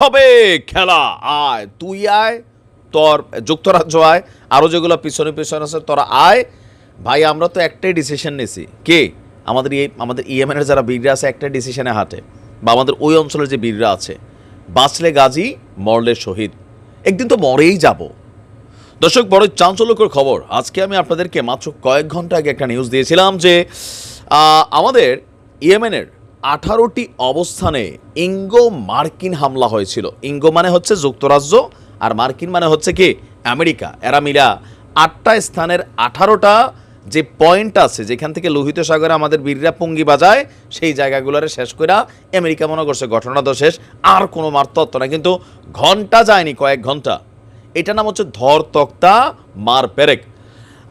হবে খেলা। আয়, তুই আয়, তোর যুক্তরাজ্য আয় আরও যেগুলো পিছনে পিছনে আছে, তোরা আয়। ভাই, আমরা তো একটাই ডিসিশন নিয়েছি কে? আমাদের এই, আমাদের ইএমএনের যারা বীররা আছে, একটাই ডিসিশনে হাঁটে। বা আমাদের ওই অঞ্চলের যে বীররা আছে, বাঁচলে গাজী, মরলে শহীদ। একদিন তো মরেই যাব। দর্শক, বড় চাঞ্চল্যকর খবর। আজকে আমি আপনাদেরকে মাত্র কয়েক ঘণ্টা আগে একটা নিউজ দিয়েছিলাম যে আমাদের ইয়েমেনের আঠারোটি অবস্থানে ইঙ্গো মার্কিন হামলা হয়েছিল। ইঙ্গো মানে হচ্ছে যুক্তরাজ্য আর মার্কিন মানে হচ্ছে কি? আমেরিকা। এরা মিলা আটটা স্থানের আঠারোটা যে পয়েন্ট আছে, যেখান থেকে লোহিত সাগরে আমাদের বীররা পুঙ্গি বাজায়, সেই জায়গাগুলোরে শেষ করে আমেরিকা মনে করছে ঘটনা তো শেষ, আর কোনো মারতত্ত্ব না কিন্তু ঘণ্টা যায়নি, কয়েক ঘণ্টা। এটা নাম হচ্ছে ধর তক্তা, মার পেরেক।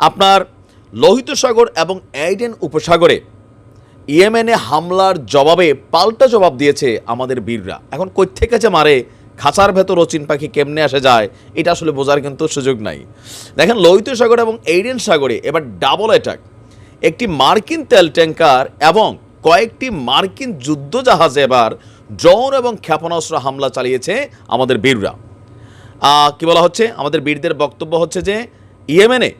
আপনার লোহিত সাগর এবং এইডেন উপসাগরে ইয়েমেনে হামলার জবাবে পাল্টা জবাব দিয়েছে আমাদের বীররা। এখন কই থেকে যে মারে, খাঁচার ভেতর অচিন পাখি কেমনে আসে যায়, এটা আসলে বোঝার কিন্তু সুযোগ নাই। দেখেন, লোহিত সাগর এবং এইডেন সাগরে এবার ডাবল অ্যাটাক একটি মার্কিন তেল ট্যাঙ্কার এবং কয়েকটি মার্কিন যুদ্ধজাহাজে এবার ড্রোন এবং ক্ষেপণাস্ত্র হামলা চালিয়েছে আমাদের বীররা। কি বলা হচ্ছে? আমাদের বীরদের বক্তব্য হচ্ছে যে, ইয়েমেনে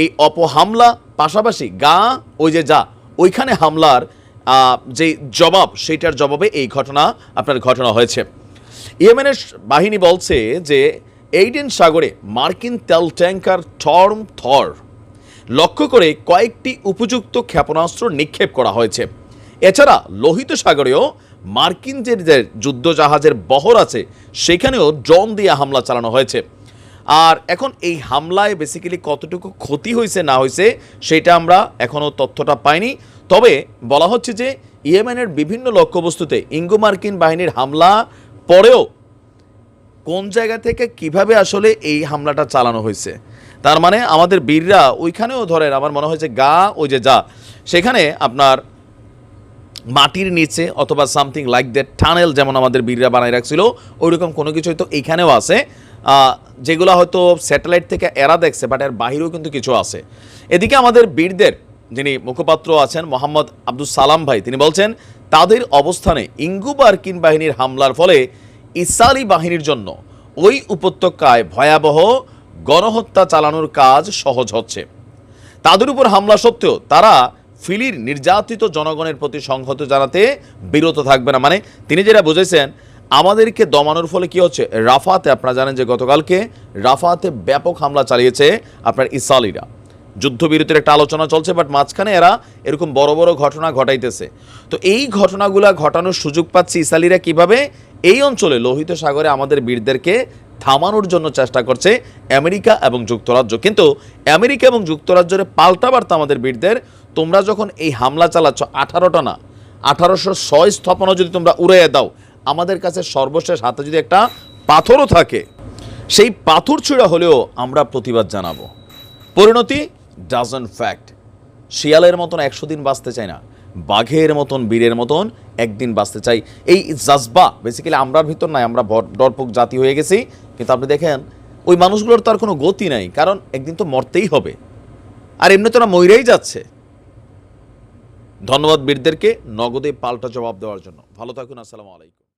এই অপহামলা পাশাপাশি গা, ওই যে যা ওইখানে হামলার যে জবাব, সেইটার জবাবে এই ঘটনা, আপনার ঘটনা হয়েছে। ইয়েমেনের বাহিনী বলছে যে, এইডেন সাগরে মার্কিন তেল ট্যাঙ্কার টর্ম থর লক্ষ্য করে কয়েকটি উপযুক্ত ক্ষেপণাস্ত্র নিক্ষেপ করা হয়েছে। এছাড়া লোহিত সাগরেও মার্কিন যে যে যুদ্ধজাহাজের বহর আছে, সেখানেও ড্রোন দিয়ে হামলা চালানো হয়েছে। আর এখন এই হামলায় বেসিক্যালি কতটুকু ক্ষতি হয়েছে না হয়েছে সেটা আমরা এখনও তথ্যটা পাইনি। তবে বলা হচ্ছে যে ইয়েমেনের বিভিন্ন লক্ষ্যবস্তুতে ইঙ্গো মার্কিন বাহিনীর হামলা পরেও কোন জায়গা থেকে কীভাবে আসলে এই হামলাটা চালানো হয়েছে তার মানে আমাদের বীররা ওইখানেও ধরেন আমার মনে হয় যে গা, ওই যে যা, সেখানে আপনার মাটির নিচে অথবা সামথিং লাইক দ্যাট টানেল যেমন আমাদের বীররা বানায় রাখছিল, ওইরকম কোনো কিছু হয়তো এইখানেও আছে। যেগুলো হয়তো স্যাটেলাইট থেকে এরা দেখছে বাট এর বাহিরেও কিন্তু কিছু আছে। এদিকে আমাদের বীরদের যিনি মুখপাত্র আছেন মোহাম্মদ আব্দুল সালাম ভাই, তিনি বলছেন, তাদের অবস্থানে ইঙ্গু মার্কিন বাহিনীর হামলার ফলে ইসালি বাহিনীর জন্য ওই উপত্যকায় ভয়াবহ গণহত্যা চালানোর কাজ সহজ হচ্ছে। তাদের উপর হামলা সত্ত্বেও তারা ফিলির নির্যাতিত জনগণের প্রতি সংহত জানাতে বিরত থাকবে না। মানে তিনি যেটা বুঝেছেন আমাদেরকে দমানোর ফলে কি হচ্ছে? রাফাতে, আপনারা জানেন যে গতকালকে রাফাতে ব্যাপক হামলা চালিয়েছে আপনার ইসালিরা যুদ্ধবিরতির একটা আলোচনা চলছে বাট মাঝখানে এরা এরকম বড় বড় ঘটনা ঘটাইতেছে। তো এই ঘটনাগুলা ঘটানোর সুযোগ পাচ্ছে ইসালিরা কীভাবে? এই অঞ্চলে লোহিত সাগরে আমাদের বীরদেরকে থামানোর জন্য চেষ্টা করছে আমেরিকা এবং যুক্তরাজ্য। কিন্তু আমেরিকা এবং যুক্তরাজ্যের পাল্টা বার্তা আমাদের বীরদের, তোমরা যখন এই হামলা চালাচ্ছ, আঠারোটা না, আঠারোশো ছয় স্থাপনা যদি তোমরা উড়িয়ে দাও আমাদের কাছে সর্বশেষ হাতে যদি একটা পাথরও থাকে, সেই পাথর ছুঁড়া হলেও আমরা প্রতিবাদ জানাব। পরিণতি ডাজন ফ্যাক্ট শিয়ালের মতন একশো দিন বাঁচতে চাই না, বাঘের মতন, বীরের মতন একদিন বাঁচতে চাই। এই জাজবা বেসিক্যালি আমরার ভিতর নাই, আমরা ডরপোক জাতি হয়ে গেছি, কিন্তু আপনি দেখেন, ওই মানুষগুলোর তো আর কোনো গতি নাই, কারণ একদিন তো মরতেই হবে। আর এমনি তো না মইরেই যাচ্ছে। ধন্যবাদ বীরদেরকে নগদে পাল্টা জবাব দেওয়ার জন্য। ভালো থাকুন, আসসালামু আলাইকুম।